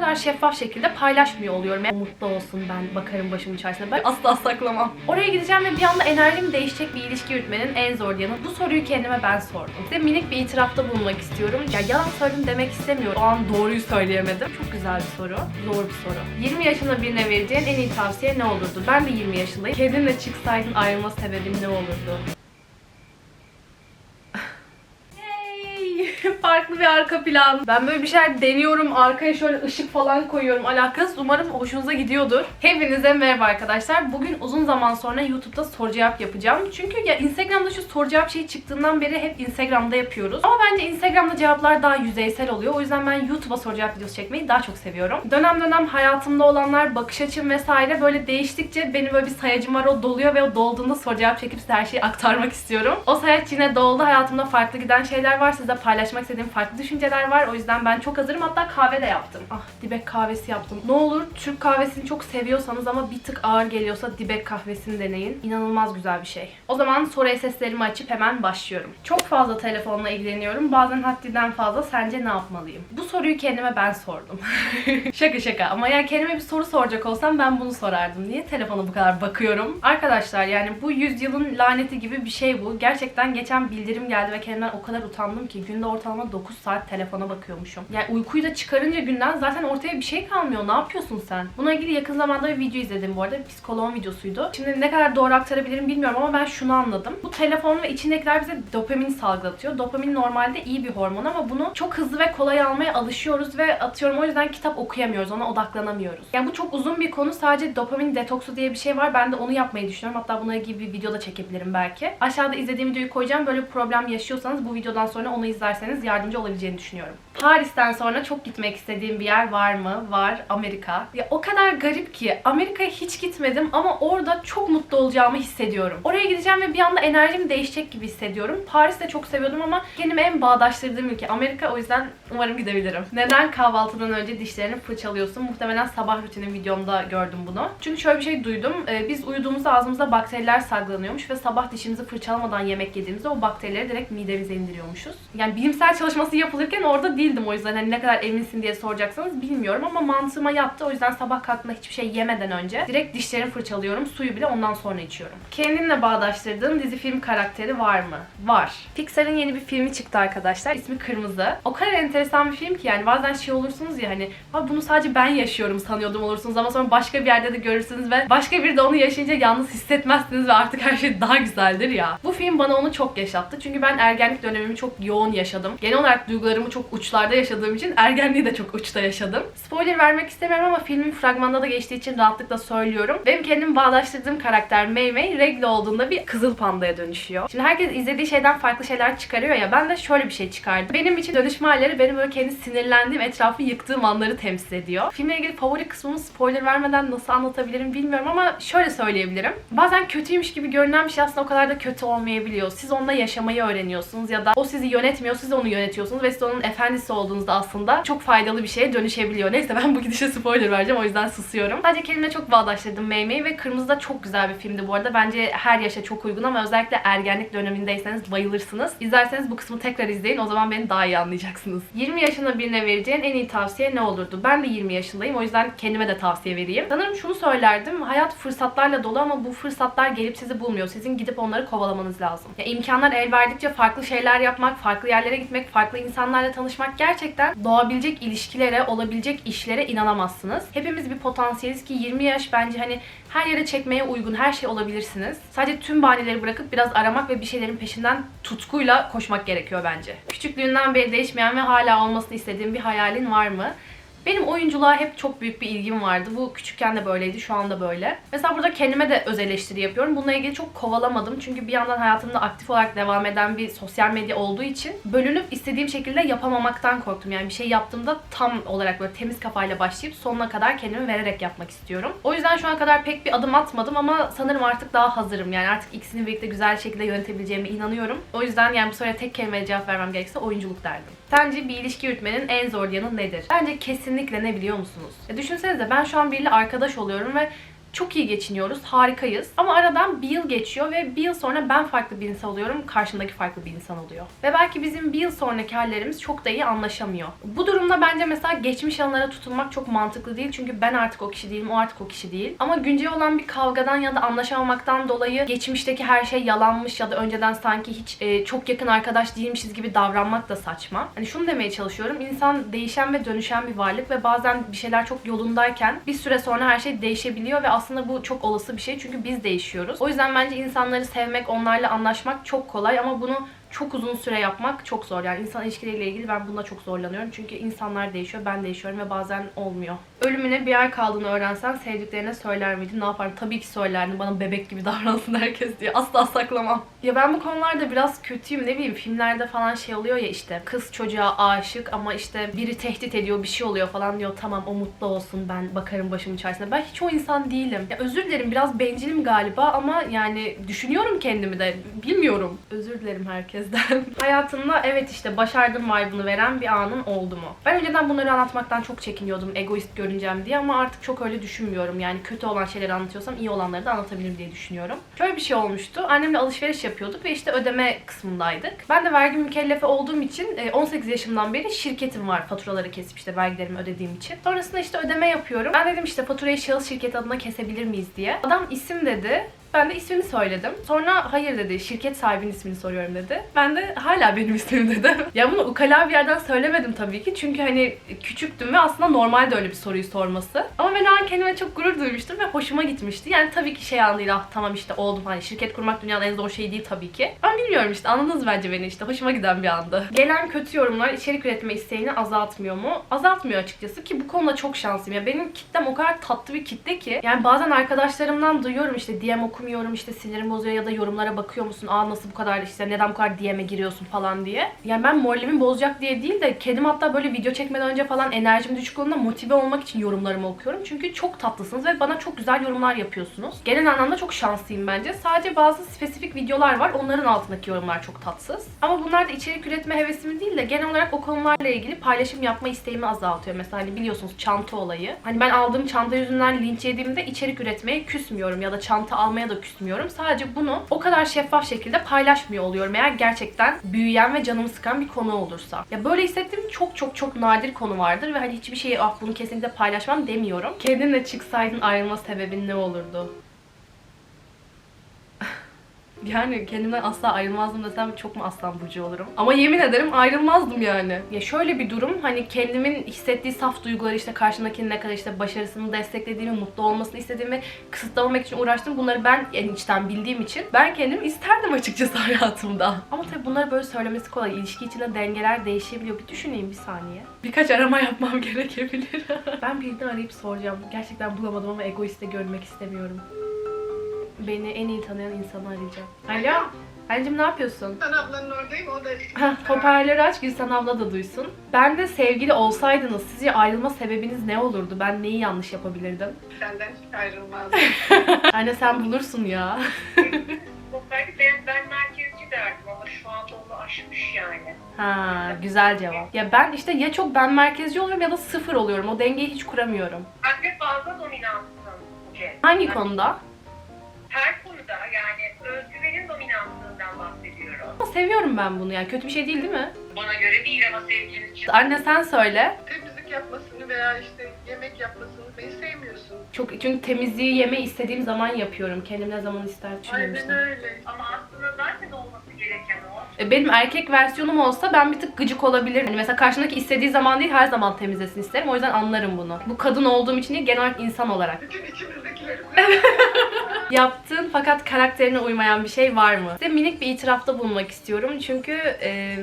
kadar şeffaf şekilde paylaşmıyor oluyorum. Yani mutlu olsun ben bakarım başımın içerisine. Ben asla saklamam. Oraya gideceğim ve bir anda enerjim değişecek bir ilişki yürütmenin en zor yanı. Bu soruyu kendime ben sordum. Size minik bir itirafta bulunmak istiyorum. Ya yalan söyledim demek istemiyorum. O an doğruyu söyleyemedim. Çok güzel bir soru. Zor bir soru. 20 yaşında birine vereceğin en iyi tavsiye ne olurdu? Ben de 20 yaşındayım. Kendinle çıksaydın ayrılma sebebin ne olurdu? Hey! Farklı bir arka plan. Ben böyle bir şeyler deniyorum. Arkaya şöyle ışık falan koyuyorum. Alakasız. Umarım hoşunuza gidiyordur. Hepinize merhaba arkadaşlar. Bugün uzun zaman sonra YouTube'da soru cevap yapacağım. Çünkü ya Instagram'da şu soru cevap şeyi çıktığından beri hep Instagram'da yapıyoruz. Ama bence Instagram'da cevaplar daha yüzeysel oluyor. O yüzden ben YouTube'a soru cevap videosu çekmeyi daha çok seviyorum. Dönem dönem hayatımda olanlar, bakış açım vesaire böyle değiştikçe benim böyle bir sayacım var. O doluyor ve o dolduğunda soru cevap çekip size her şeyi aktarmak istiyorum. O sayaç yine doldu. Hayatımda farklı giden şeyler var. Size paylaşmak istediğim farklı düşünceler var. O yüzden ben çok hazırım. Hatta kahve de yaptım. Ah dibek kahvesi yaptım. Ne olur Türk kahvesini çok seviyorsanız ama bir tık ağır geliyorsa dibek kahvesini deneyin. İnanılmaz güzel bir şey. O zaman soru seslerimi açıp hemen başlıyorum. Çok fazla telefonla ilgileniyorum. Bazen haddinden fazla. Sence ne yapmalıyım? Bu soruyu kendime ben sordum. şaka şaka. Ama yani kendime bir soru soracak olsam ben bunu sorardım. Niye telefona bu kadar bakıyorum? Arkadaşlar yani bu yüzyılın laneti gibi bir şey bu. Gerçekten geçen bildirim geldi ve kendimden o kadar utandım ki günde ortalama 9 saat telefona bakıyormuşum. Yani uykuyu da çıkarınca günden zaten ortaya bir şey kalmıyor. Ne yapıyorsun sen? Buna ilgili yakın zamanda bir video izledim bu arada. Psikoloğun videosuydu. Şimdi ne kadar doğru aktarabilirim bilmiyorum ama ben şunu anladım. Bu telefon ve içindekiler bize dopamin salgılatıyor. Dopamin normalde iyi bir hormon ama bunu çok hızlı ve kolay almaya alışıyoruz ve atıyorum o yüzden kitap okuyamıyoruz. Ona odaklanamıyoruz. Yani bu çok uzun bir konu. Sadece dopamin detoksu diye bir şey var. Ben de onu yapmayı düşünüyorum. Hatta buna ilgili bir video da çekebilirim belki. Aşağıda izlediğim videoyu koyacağım. Böyle problem yaşıyorsanız bu videodan sonra onu izlerseniz yardımcı olabileceğini düşünüyorum. Paris'ten sonra çok gitmek istediğim bir yer var mı? Var. Amerika. Ya o kadar garip ki Amerika'ya hiç gitmedim ama orada çok mutlu olacağımı hissediyorum. Oraya gideceğim ve bir anda enerjim değişecek gibi hissediyorum. Paris'i de çok seviyordum ama kendime en bağdaştırdığım ülke Amerika. O yüzden umarım gidebilirim. Neden kahvaltıdan önce dişlerini fırçalıyorsun? Muhtemelen sabah rutinin videomda gördüm bunu. Çünkü şöyle bir şey duydum. Ee, biz uyuduğumuzda ağzımızda bakteriler salgılanıyormuş ve sabah dişimizi fırçalamadan yemek yediğimizde o bakterileri direkt midemize indiriyormuşuz. Yani bilimsel çalışması yapılırken orada değildim o yüzden hani ne kadar eminsin diye soracaksanız bilmiyorum ama mantığıma yattı. O yüzden sabah kalktığımda hiçbir şey yemeden önce direkt dişlerimi fırçalıyorum. Suyu bile ondan sonra içiyorum. Kendinle bağdaştırdığın dizi film karakteri var mı? Var. Pixar'ın yeni bir filmi çıktı arkadaşlar. İsmi Kırmızı. O kadar enteresan bir film ki yani bazen şey olursunuz ya hani "Ha, bunu sadece ben yaşıyorum sanıyordum olursunuz ama sonra başka bir yerde de görürsünüz ve başka biri de onu yaşayınca yalnız hissetmezsiniz ve artık her şey daha güzeldir ya. Bu film bana onu çok yaşattı. Çünkü ben ergenlik dönemimi çok yoğun yaşadım. Genel olarak duygularımı çok uçlarda yaşadığım için ergenliği de çok uçta yaşadım. Spoiler vermek istemiyorum ama filmin fragmanda da geçtiği için rahatlıkla söylüyorum. Benim kendimi bağdaştırdığım karakter Mei regle olduğunda bir kızıl pandaya dönüşüyor. Şimdi herkes izlediği şeyden farklı şeyler çıkarıyor ya ben de şöyle bir şey çıkardım. Benim için dönüşme halleri benim böyle kendi sinirlendiğim, etrafı yıktığım anları temsil ediyor. Filmle ilgili favori kısmımı spoiler vermeden nasıl anlatabilirim bilmiyorum ama şöyle söyleyebilirim. Bazen kötüymüş gibi görünen bir şey aslında o kadar da kötü olmayabiliyor. Siz onunla yaşamayı öğreniyorsunuz ya da o sizi yönetmiyor, siz onu yönetiyorsunuz ve siz onun efendisi olduğunuzda aslında çok faydalı bir şeye dönüşebiliyor. Neyse ben bu gidişe spoiler vereceğim o yüzden susuyorum. Sadece kendime çok bağdaştırdım Mei ve Kırmızı da çok güzel bir filmdi bu arada. Bence her yaşa çok uygun ama özellikle ergenlik dönemindeyseniz bayılırsınız. İzlerseniz bu kısmı tekrar izleyin o zaman beni daha iyi anlayacaksınız. 20 yaşında birine vereceğin en iyi tavsiye ne olurdu? Ben de 20 yaşındayım o yüzden kendime de tavsiye vereyim. Sanırım şunu söylerdim. Hayat fırsatlarla dolu ama bu fırsatlar gelip sizi bulmuyor. Sizin gidip onları kovalamanız lazım. Ya imkanlar el verdikçe farklı şeyler yapmak, farklı yerlere gitmek, farklı insanlarla tanışmak gerçekten doğabilecek ilişkilere, olabilecek işlere inanamazsınız. Hepimiz bir potansiyeliz ki 20 yaş bence hani her yere çekmeye uygun her şey olabilirsiniz. Sadece tüm bahaneleri bırakıp biraz aramak ve bir şeylerin peşinden tutkuyla koşmak gerekiyor bence. Küçüklüğünden beri değişmeyen ve hala olmasını istediğin bir hayalin var mı? Benim oyunculuğa hep çok büyük bir ilgim vardı. Bu küçükken de böyleydi, şu anda böyle. Mesela burada kendime de öz eleştiri yapıyorum. Bununla ilgili çok kovalamadım. Çünkü bir yandan hayatımda aktif olarak devam eden bir sosyal medya olduğu için bölünüp istediğim şekilde yapamamaktan korktum. Yani bir şey yaptığımda tam olarak böyle temiz kafayla başlayıp sonuna kadar kendimi vererek yapmak istiyorum. O yüzden şu ana kadar pek bir adım atmadım ama sanırım artık daha hazırım. Yani artık ikisini birlikte güzel şekilde yönetebileceğime inanıyorum. O yüzden yani bu soruya tek kelimeyle cevap vermem gerekirse oyunculuk derdim. Sence bir ilişki yürütmenin en zor yanı nedir? Bence kesinlikle ne biliyor musunuz? Ya düşünsenize ben şu an biriyle arkadaş oluyorum ve çok iyi geçiniyoruz, harikayız. Ama aradan bir yıl geçiyor ve bir yıl sonra ben farklı bir insan oluyorum, karşımdaki farklı bir insan oluyor. Ve belki bizim bir yıl sonraki hallerimiz çok da iyi anlaşamıyor. Bu durumda bence mesela geçmiş anılara tutunmak çok mantıklı değil. Çünkü ben artık o kişi değilim, o artık o kişi değil. Ama güncel olan bir kavgadan ya da anlaşamamaktan dolayı geçmişteki her şey yalanmış ya da önceden sanki hiç e, çok yakın arkadaş değilmişiz gibi davranmak da saçma. Hani şunu demeye çalışıyorum. İnsan değişen ve dönüşen bir varlık ve bazen bir şeyler çok yolundayken bir süre sonra her şey değişebiliyor ve aslında bu çok olası bir şey çünkü biz değişiyoruz. O yüzden bence insanları sevmek, onlarla anlaşmak çok kolay ama bunu çok uzun süre yapmak çok zor. Yani insan ilişkileriyle ilgili ben bunda çok zorlanıyorum. Çünkü insanlar değişiyor, ben değişiyorum ve bazen olmuyor. Ölümüne bir ay kaldığını öğrensen sevdiklerine söyler miydin? Ne yapardın? Tabii ki söylerdim. Bana bebek gibi davransın herkes diye. Asla saklamam. Ya ben bu konularda biraz kötüyüm. Ne bileyim filmlerde falan şey oluyor ya işte. Kız çocuğa aşık ama işte biri tehdit ediyor, bir şey oluyor falan diyor. Tamam o mutlu olsun ben bakarım başımın çaresine. Ben hiç o insan değilim. Ya özür dilerim biraz bencilim galiba ama yani düşünüyorum kendimi de. Bilmiyorum. Özür dilerim herkesten. Hayatımda evet işte başardım vibe'ını veren bir anın oldu mu? Ben önceden bunları anlatmaktan çok çekiniyordum egoist görüneceğim diye ama artık çok öyle düşünmüyorum. Yani kötü olan şeyleri anlatıyorsam iyi olanları da anlatabilirim diye düşünüyorum. Şöyle bir şey olmuştu. Annemle alışveriş yapıyorduk ve işte ödeme kısmındaydık. Ben de vergi mükellefi olduğum için e, 18 yaşımdan beri şirketim var. Faturaları kesip işte vergilerimi ödediğim için. Sonrasında işte ödeme yapıyorum. Ben dedim işte faturayı şahıs şirket adına kesebilir miyiz diye. Adam isim dedi. Ben de ismini söyledim. Sonra hayır dedi. Şirket sahibinin ismini soruyorum dedi. Ben de hala benim ismim dedim. ya bunu ukala bir yerden söylemedim tabii ki. Çünkü hani küçüktüm ve aslında normalde öyle bir soruyu sorması. Ama ben o an kendime çok gurur duymuştum ve hoşuma gitmişti. Yani tabii ki şey anıyla ah tamam işte oldum hani şirket kurmak dünyanın en zor şeyi değil tabii ki. Ben bilmiyorum işte anladınız bence beni işte. Hoşuma giden bir andı. Gelen kötü yorumlar içerik üretme isteğini azaltmıyor mu? Azaltmıyor açıkçası ki bu konuda çok şanslıyım. Ya benim kitlem o kadar tatlı bir kitle ki. Yani bazen arkadaşlarımdan duyuyorum işte DM okumuyorum işte sinirim bozuyor ya da yorumlara bakıyor musun? Aa nasıl bu kadar işte neden bu kadar DM'e giriyorsun falan diye. Yani ben moralimi bozacak diye değil de kendim hatta böyle video çekmeden önce falan enerjim düşük olduğunda motive olmak için yorumlarımı okuyorum. Çünkü çok tatlısınız ve bana çok güzel yorumlar yapıyorsunuz. Genel anlamda çok şanslıyım bence. Sadece bazı spesifik videolar var. Onların altındaki yorumlar çok tatsız. Ama bunlar da içerik üretme hevesimi değil de genel olarak o konularla ilgili paylaşım yapma isteğimi azaltıyor. Mesela hani biliyorsunuz çanta olayı. Hani ben aldığım çanta yüzünden linç yediğimde içerik üretmeye küsmüyorum ya da çanta almaya da küsmüyorum. Sadece bunu o kadar şeffaf şekilde paylaşmıyor oluyorum eğer gerçekten büyüyen ve canımı sıkan bir konu olursa. Ya böyle hissettiğim çok çok çok nadir konu vardır ve hani hiçbir şeyi ah bunu kesinlikle paylaşmam demiyorum. Kendinle çıksaydın ayrılma sebebin ne olurdu? Yani kendimden asla ayrılmazdım desem çok mu aslan burcu olurum? Ama yemin ederim ayrılmazdım yani. Ya şöyle bir durum hani kendimin hissettiği saf duyguları işte karşımdakinin ne kadar işte başarısını desteklediğimi, mutlu olmasını istediğimi kısıtlamamak için uğraştım. Bunları ben en içten bildiğim için ben kendim isterdim açıkçası hayatımda. Ama tabii bunları böyle söylemesi kolay. İlişki içinde dengeler değişebiliyor. Bir düşüneyim bir saniye. Birkaç arama yapmam gerekebilir. ben birini arayıp soracağım. Gerçekten bulamadım ama egoist de görmek istemiyorum. Beni en iyi tanıyan insanı arayacağım. Alo. Anneciğim ne yapıyorsun? Ben ablanın oradayım, o da... Heh, hoparlörü aç Gülsen abla da duysun. Ben de sevgili olsaydınız sizce ayrılma sebebiniz ne olurdu? Ben neyi yanlış yapabilirdim? Senden hiç ayrılmaz. Anne sen bulursun ya. Belki ben, ben merkezci derdim ama şu anda onu aşmış yani. Ha, güzel cevap. Ya ben işte ya çok ben merkezci oluyorum ya da sıfır oluyorum. O dengeyi hiç kuramıyorum. Ben de fazla dominantsın. Hangi Yani konuda? Yani özgüvenin dominantlığından bahsediyorum. Ama seviyorum ben bunu ya. Kötü bir şey değil değil mi? Bana göre değil ama sevginiz için. Anne sen söyle. Temizlik yapmasını veya işte yemek yapmasını beni sevmiyorsun. Çok çünkü temizliği yeme istediğim zaman yapıyorum. Kendim ne zaman ister Aynen düşünüyorum. öyle. Ama aslında zaten olması gereken o. E, Benim erkek versiyonum olsa ben bir tık gıcık olabilirim. Hani mesela karşımdaki istediği zaman değil her zaman temizlesin isterim. O yüzden anlarım bunu. Bu kadın olduğum için değil genel olarak insan olarak. Bütün içimizdekileri Yaptığın fakat karakterine uymayan bir şey var mı? Size minik bir itirafta bulunmak istiyorum. Çünkü e,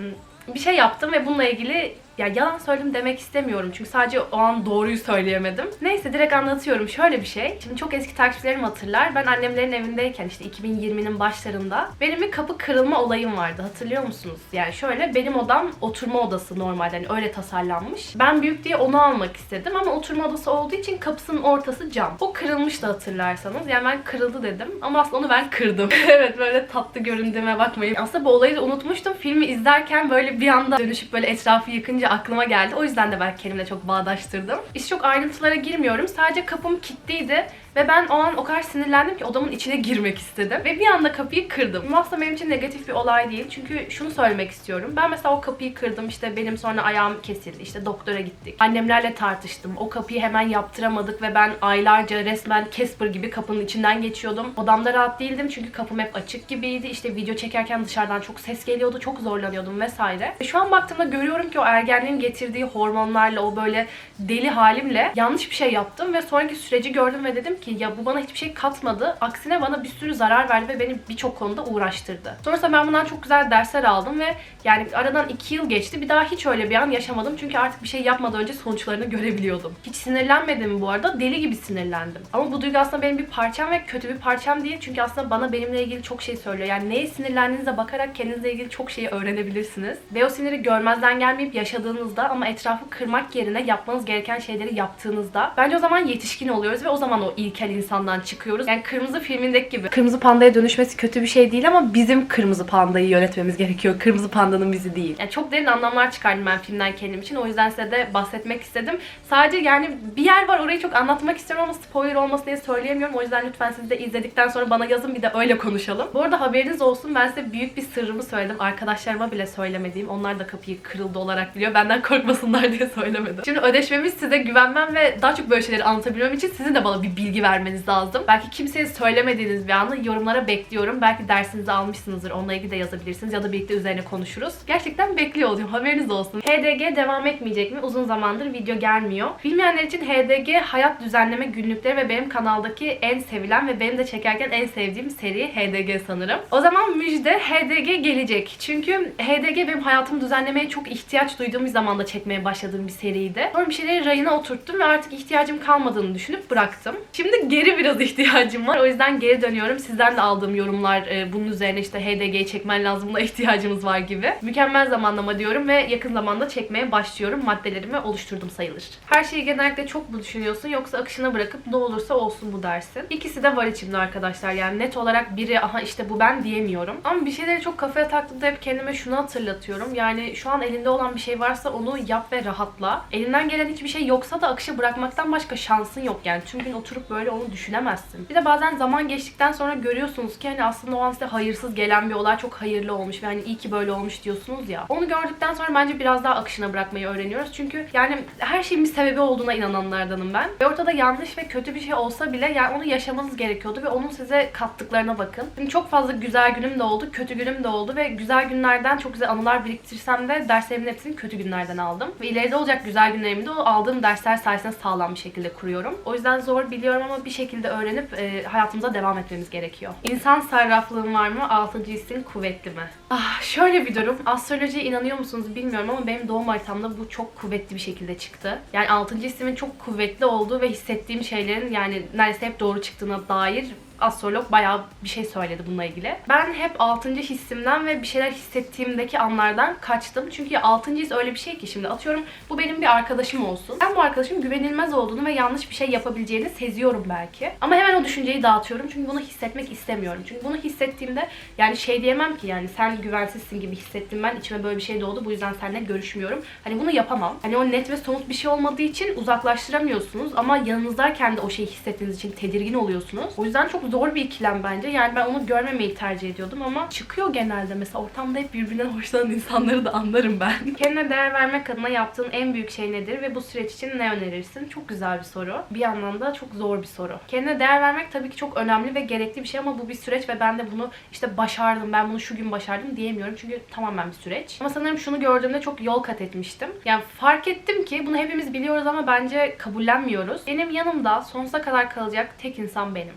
bir şey yaptım ve bununla ilgili ya yalan söyledim demek istemiyorum. Çünkü sadece o an doğruyu söyleyemedim. Neyse direkt anlatıyorum. Şöyle bir şey. Şimdi çok eski takipçilerim hatırlar. Ben annemlerin evindeyken işte 2020'nin başlarında benim bir kapı kırılma olayım vardı. Hatırlıyor musunuz? Yani şöyle benim odam oturma odası normalde. Hani öyle tasarlanmış. Ben büyük diye onu almak istedim ama oturma odası olduğu için kapısının ortası cam. O kırılmıştı hatırlarsanız. Yani ben kırıldı dedim ama aslında onu ben kırdım. evet böyle tatlı göründüğüme bakmayın. Aslında bu olayı da unutmuştum. Filmi izlerken böyle bir anda dönüşüp böyle etrafı yıkınca aklıma geldi. O yüzden de belki kendimle çok bağdaştırdım. İşte çok ayrıntılara girmiyorum. Sadece kapım kilitliydi Ve ben o an o kadar sinirlendim ki odamın içine girmek istedim. Ve bir anda kapıyı kırdım. Bu aslında benim için negatif bir olay değil. Çünkü şunu söylemek istiyorum. Ben mesela o kapıyı kırdım. işte benim sonra ayağım kesildi. İşte doktora gittik. Annemlerle tartıştım. O kapıyı hemen yaptıramadık ve ben aylarca resmen Casper gibi kapının içinden geçiyordum. Odamda rahat değildim çünkü kapım hep açık gibiydi. İşte video çekerken dışarıdan çok ses geliyordu. Çok zorlanıyordum vesaire. Ve şu an baktığımda görüyorum ki o ergenliğin getirdiği hormonlarla o böyle deli halimle yanlış bir şey yaptım ve sonraki süreci gördüm ve dedim ki ya bu bana hiçbir şey katmadı. Aksine bana bir sürü zarar verdi ve beni birçok konuda uğraştırdı. Sonrasında ben bundan çok güzel dersler aldım ve yani aradan iki yıl geçti. Bir daha hiç öyle bir an yaşamadım. Çünkü artık bir şey yapmadan önce sonuçlarını görebiliyordum. Hiç sinirlenmedim bu arada. Deli gibi sinirlendim. Ama bu duygu aslında benim bir parçam ve kötü bir parçam değil. Çünkü aslında bana benimle ilgili çok şey söylüyor. Yani neye sinirlendiğinize bakarak kendinizle ilgili çok şeyi öğrenebilirsiniz. Ve o siniri görmezden gelmeyip yaşadığınızda ama etrafı kırmak yerine yapmanız gereken şeyleri yaptığınızda bence o zaman yetişkin oluyoruz ve o zaman o ilkel insandan çıkıyoruz. Yani Kırmızı filmindeki gibi. Kırmızı pandaya dönüşmesi kötü bir şey değil ama bizim Kırmızı Panda'yı yönetmemiz gerekiyor. Kırmızı Panda'nın bizi değil. Yani çok derin anlamlar çıkardım ben filmden kendim için. O yüzden size de bahsetmek istedim. Sadece yani bir yer var orayı çok anlatmak istiyorum ama spoiler olmasın diye söyleyemiyorum. O yüzden lütfen siz de izledikten sonra bana yazın bir de öyle konuşalım. Bu arada haberiniz olsun ben size büyük bir sırrımı söyledim. Arkadaşlarıma bile söylemediğim. Onlar da kapıyı kırıldı olarak biliyor. Benden korkmasınlar diye söylemedim. Şimdi ödeşmemiz size güvenmem ve daha çok böyle şeyleri anlatabilmem için sizin de bana bir bilgi vermeniz lazım. Belki kimseye söylemediğiniz bir anı yorumlara bekliyorum. Belki dersinizi almışsınızdır. Onunla ilgili de yazabilirsiniz ya da birlikte üzerine konuşuruz. Gerçekten bekliyor olacağım. Haberiniz olsun. HDG devam etmeyecek mi? Uzun zamandır video gelmiyor. Bilmeyenler için HDG hayat düzenleme günlükleri ve benim kanaldaki en sevilen ve benim de çekerken en sevdiğim seri HDG sanırım. O zaman müjde HDG gelecek. Çünkü HDG benim hayatımı düzenlemeye çok ihtiyaç duyduğum bir zamanda çekmeye başladığım bir seriydi. Sonra bir şeyleri rayına oturttum ve artık ihtiyacım kalmadığını düşünüp bıraktım. Şimdi geri biraz ihtiyacım var. O yüzden geri dönüyorum. Sizden de aldığım yorumlar e, bunun üzerine işte HDG'yi çekmen lazım buna ihtiyacımız var gibi. Mükemmel zamanlama diyorum ve yakın zamanda çekmeye başlıyorum. Maddelerimi oluşturdum sayılır. Her şeyi genellikle çok mu düşünüyorsun yoksa akışına bırakıp ne olursa olsun bu dersin. İkisi de var içimde arkadaşlar. Yani net olarak biri aha işte bu ben diyemiyorum. Ama bir şeyleri çok kafaya taktığımda hep kendime şunu hatırlatıyorum. Yani şu an elinde olan bir şey varsa onu yap ve rahatla. Elinden gelen hiçbir şey yoksa da akışa bırakmaktan başka şansın yok yani. Tüm gün oturup böyle onu düşünemezsin. Bir de bazen zaman geçtikten sonra görüyorsunuz ki hani aslında o an size hayırsız gelen bir olay çok hayırlı olmuş ve hani iyi ki böyle olmuş diyorsunuz ya. Onu gördükten sonra bence biraz daha akışına bırakmayı öğreniyoruz. Çünkü yani her şeyin bir sebebi olduğuna inananlardanım ben. Ve ortada yanlış ve kötü bir şey olsa bile yani onu yaşamanız gerekiyordu ve onun size kattıklarına bakın. Şimdi çok fazla güzel günüm de oldu, kötü günüm de oldu ve güzel günlerden çok güzel anılar biriktirsem de derslerimin hepsini kötü günlerden aldım. Ve ileride olacak güzel günlerimi de o aldığım dersler sayesinde sağlam bir şekilde kuruyorum. O yüzden zor biliyorum ama bir şekilde öğrenip e, hayatımıza devam etmemiz gerekiyor. İnsan sarraflığın var mı? Altıncı hissin kuvvetli mi? Ah şöyle bir durum. Astrolojiye inanıyor musunuz bilmiyorum ama benim doğum haritamda bu çok kuvvetli bir şekilde çıktı. Yani altıncı hissimin çok kuvvetli olduğu ve hissettiğim şeylerin yani neredeyse hep doğru çıktığına dair astrolog bayağı bir şey söyledi bununla ilgili. Ben hep 6. hissimden ve bir şeyler hissettiğimdeki anlardan kaçtım. Çünkü 6. his öyle bir şey ki şimdi atıyorum bu benim bir arkadaşım olsun. Ben bu arkadaşım güvenilmez olduğunu ve yanlış bir şey yapabileceğini seziyorum belki. Ama hemen o düşünceyi dağıtıyorum çünkü bunu hissetmek istemiyorum. Çünkü bunu hissettiğimde yani şey diyemem ki yani sen güvensizsin gibi hissettim ben içime böyle bir şey doğdu bu yüzden seninle görüşmüyorum. Hani bunu yapamam. Hani o net ve somut bir şey olmadığı için uzaklaştıramıyorsunuz ama yanınızdayken de o şeyi hissettiğiniz için tedirgin oluyorsunuz. O yüzden çok zor bir ikilem bence. Yani ben onu görmemeyi tercih ediyordum ama çıkıyor genelde. Mesela ortamda hep birbirinden hoşlanan insanları da anlarım ben. Kendine değer vermek adına yaptığın en büyük şey nedir ve bu süreç için ne önerirsin? Çok güzel bir soru. Bir yandan da çok zor bir soru. Kendine değer vermek tabii ki çok önemli ve gerekli bir şey ama bu bir süreç ve ben de bunu işte başardım, ben bunu şu gün başardım diyemiyorum. Çünkü tamamen bir süreç. Ama sanırım şunu gördüğümde çok yol kat etmiştim. Yani fark ettim ki bunu hepimiz biliyoruz ama bence kabullenmiyoruz. Benim yanımda sonsuza kadar kalacak tek insan benim.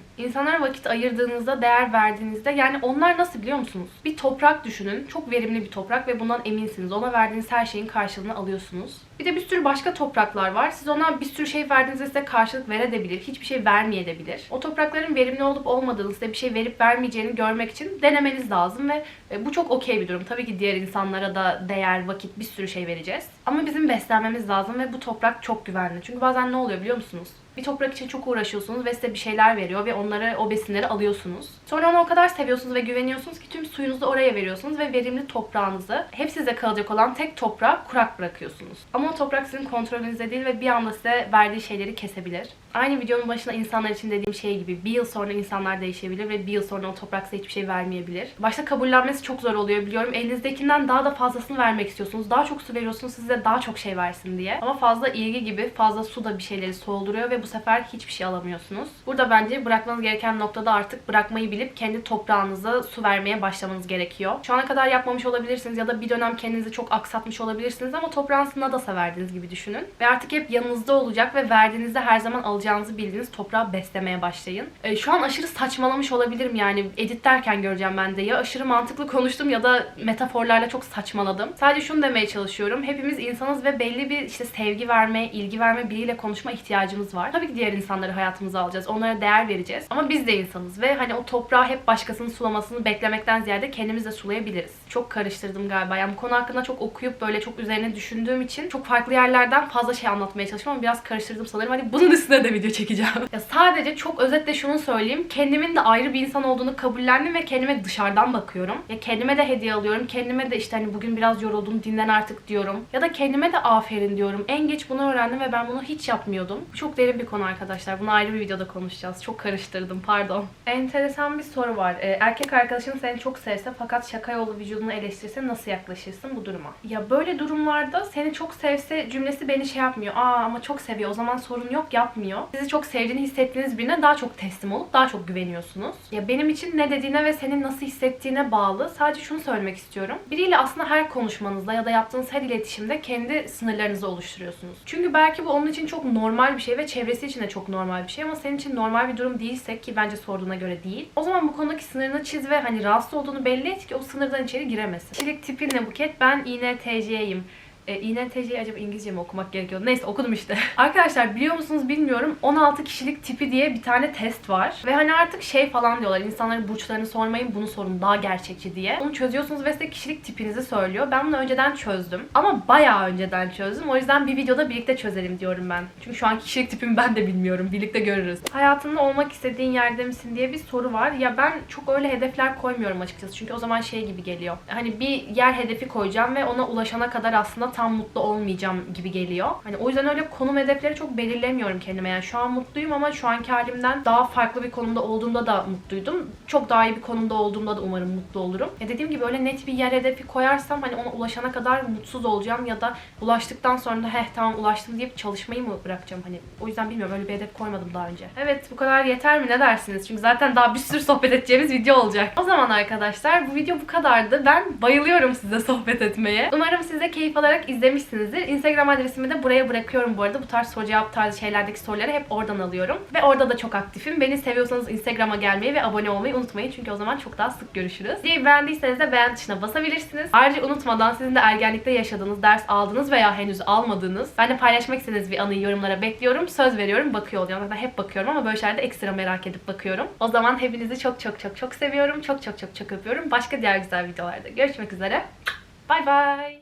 İnsanlara vakit ayırdığınızda, değer verdiğinizde yani onlar nasıl biliyor musunuz? Bir toprak düşünün. Çok verimli bir toprak ve bundan eminsiniz. Ona verdiğiniz her şeyin karşılığını alıyorsunuz. Bir de bir sürü başka topraklar var. Siz ona bir sürü şey verdiğinizde size karşılık verebilir. Hiçbir şey vermeyebilir. O toprakların verimli olup olmadığını, size bir şey verip vermeyeceğini görmek için denemeniz lazım ve e, bu çok okey bir durum. Tabii ki diğer insanlara da değer, vakit, bir sürü şey vereceğiz. Ama bizim beslenmemiz lazım ve bu toprak çok güvenli. Çünkü bazen ne oluyor biliyor musunuz? Bir toprak için çok uğraşıyorsunuz ve size bir şeyler veriyor ve onları o besinleri alıyorsunuz. Sonra onu o kadar seviyorsunuz ve güveniyorsunuz ki tüm suyunuzu oraya veriyorsunuz ve verimli toprağınızı hep size kalacak olan tek toprağı kurak bırakıyorsunuz. Ama Ama toprak sizin kontrolünüzde değil ve bir anda size verdiği şeyleri kesebilir. Aynı videonun başında insanlar için dediğim şey gibi bir yıl sonra insanlar değişebilir ve bir yıl sonra o toprak size hiçbir şey vermeyebilir. Başta kabullenmesi çok zor oluyor biliyorum. Elinizdekinden daha da fazlasını vermek istiyorsunuz. Daha çok su veriyorsunuz size daha çok şey versin diye. Ama fazla ilgi gibi fazla su da bir şeyleri solduruyor ve bu sefer hiçbir şey alamıyorsunuz. Burada bence bırakmanız gereken noktada artık bırakmayı bilip kendi toprağınıza su vermeye başlamanız gerekiyor. Şu ana kadar yapmamış olabilirsiniz ya da bir dönem kendinizi çok aksatmış olabilirsiniz ama toprağınızı nasıl verdiğiniz gibi düşünün. Ve artık hep yanınızda olacak ve verdiğinizde her zaman alacağınızı bildiğiniz toprağı beslemeye başlayın. Ee, şu an aşırı saçmalamış olabilirim yani editlerken göreceğim ben de. Ya aşırı mantıklı konuştum ya da metaforlarla çok saçmaladım. Sadece şunu demeye çalışıyorum. Hepimiz insanız ve belli bir işte sevgi verme, ilgi verme, biriyle konuşma ihtiyacımız var. Tabii ki diğer insanları hayatımıza alacağız. Onlara değer vereceğiz. Ama biz de insanız ve hani o toprağı hep başkasının sulamasını beklemekten ziyade kendimiz de sulayabiliriz. Çok karıştırdım galiba. Yani bu konu hakkında çok okuyup böyle çok üzerine düşündüğüm için çok farklı yerlerden fazla şey anlatmaya çalıştım ama biraz karıştırdım sanırım. Hani bunun üstüne de video çekeceğim. ya sadece çok özetle şunu söyleyeyim. Kendimin de ayrı bir insan olduğunu kabullendim ve kendime dışarıdan bakıyorum. Ya kendime de hediye alıyorum. Kendime de işte hani bugün biraz yoruldum dinlen artık diyorum. Ya da kendime de aferin diyorum. En geç bunu öğrendim ve ben bunu hiç yapmıyordum. Bu çok derin bir konu arkadaşlar. Bunu ayrı bir videoda konuşacağız. Çok karıştırdım pardon. Enteresan bir soru var. Ee, erkek arkadaşın seni çok sevse fakat şaka yolu vücudunu eleştirse nasıl yaklaşırsın bu duruma? Ya böyle durumlarda seni çok sevse cümlesi beni şey yapmıyor. Aa ama çok seviyor o zaman sorun yok yapmıyor. Sizi çok sevdiğini hissettiğiniz birine daha çok teslim olup daha çok güveniyorsunuz. Ya benim için ne dediğine ve senin nasıl hissettiğine bağlı. Sadece şunu söylemek istiyorum. Biriyle aslında her konuşmanızda ya da yaptığınız her iletişimde kendi sınırlarınızı oluşturuyorsunuz. Çünkü belki bu onun için çok normal bir şey ve çevresi için de çok normal bir şey ama senin için normal bir durum değilse ki bence sorduğuna göre değil. O zaman bu konudaki sınırını çiz ve hani rahatsız olduğunu belli et ki o sınırdan içeri giremesin. Kişilik tipin ne Buket? Ben INTC'yim. E, INTC'yi acaba İngilizce mi okumak gerekiyor? Neyse okudum işte. Arkadaşlar biliyor musunuz bilmiyorum 16 kişilik tipi diye bir tane test var. Ve hani artık şey falan diyorlar insanların burçlarını sormayın bunu sorun daha gerçekçi diye. Onu çözüyorsunuz ve size kişilik tipinizi söylüyor. Ben bunu önceden çözdüm. Ama bayağı önceden çözdüm. O yüzden bir videoda birlikte çözelim diyorum ben. Çünkü şu an kişilik tipimi ben de bilmiyorum. Birlikte görürüz. Hayatında olmak istediğin yerde misin diye bir soru var. Ya ben çok öyle hedefler koymuyorum açıkçası. Çünkü o zaman şey gibi geliyor. Hani bir yer hedefi koyacağım ve ona ulaşana kadar aslında tam mutlu olmayacağım gibi geliyor. Hani o yüzden öyle konum hedefleri çok belirlemiyorum kendime. Yani şu an mutluyum ama şu anki halimden daha farklı bir konumda olduğumda da mutluydum. Çok daha iyi bir konumda olduğumda da umarım mutlu olurum. Ya dediğim gibi öyle net bir yer hedefi koyarsam hani ona ulaşana kadar mutsuz olacağım ya da ulaştıktan sonra da heh tamam ulaştım deyip çalışmayı mı bırakacağım hani. O yüzden bilmiyorum öyle bir hedef koymadım daha önce. Evet bu kadar yeter mi ne dersiniz? Çünkü zaten daha bir sürü sohbet edeceğimiz video olacak. O zaman arkadaşlar bu video bu kadardı. Ben bayılıyorum size sohbet etmeye. Umarım siz de keyif alarak izlemişsinizdir. Instagram adresimi de buraya bırakıyorum bu arada. Bu tarz soru cevap tarzı şeylerdeki soruları hep oradan alıyorum. Ve orada da çok aktifim. Beni seviyorsanız Instagram'a gelmeyi ve abone olmayı unutmayın. Çünkü o zaman çok daha sık görüşürüz. Videoyu beğendiyseniz de beğen tuşuna basabilirsiniz. Ayrıca unutmadan sizin de ergenlikte yaşadığınız, ders aldığınız veya henüz almadığınız, ben de paylaşmak istediğiniz bir anıyı yorumlara bekliyorum. Söz veriyorum, bakıyor olacağım. Zaten hep bakıyorum ama böyle şeylerde ekstra merak edip bakıyorum. O zaman hepinizi çok çok çok çok seviyorum. Çok çok çok çok öpüyorum. Başka diğer güzel videolarda görüşmek üzere. Bye bye.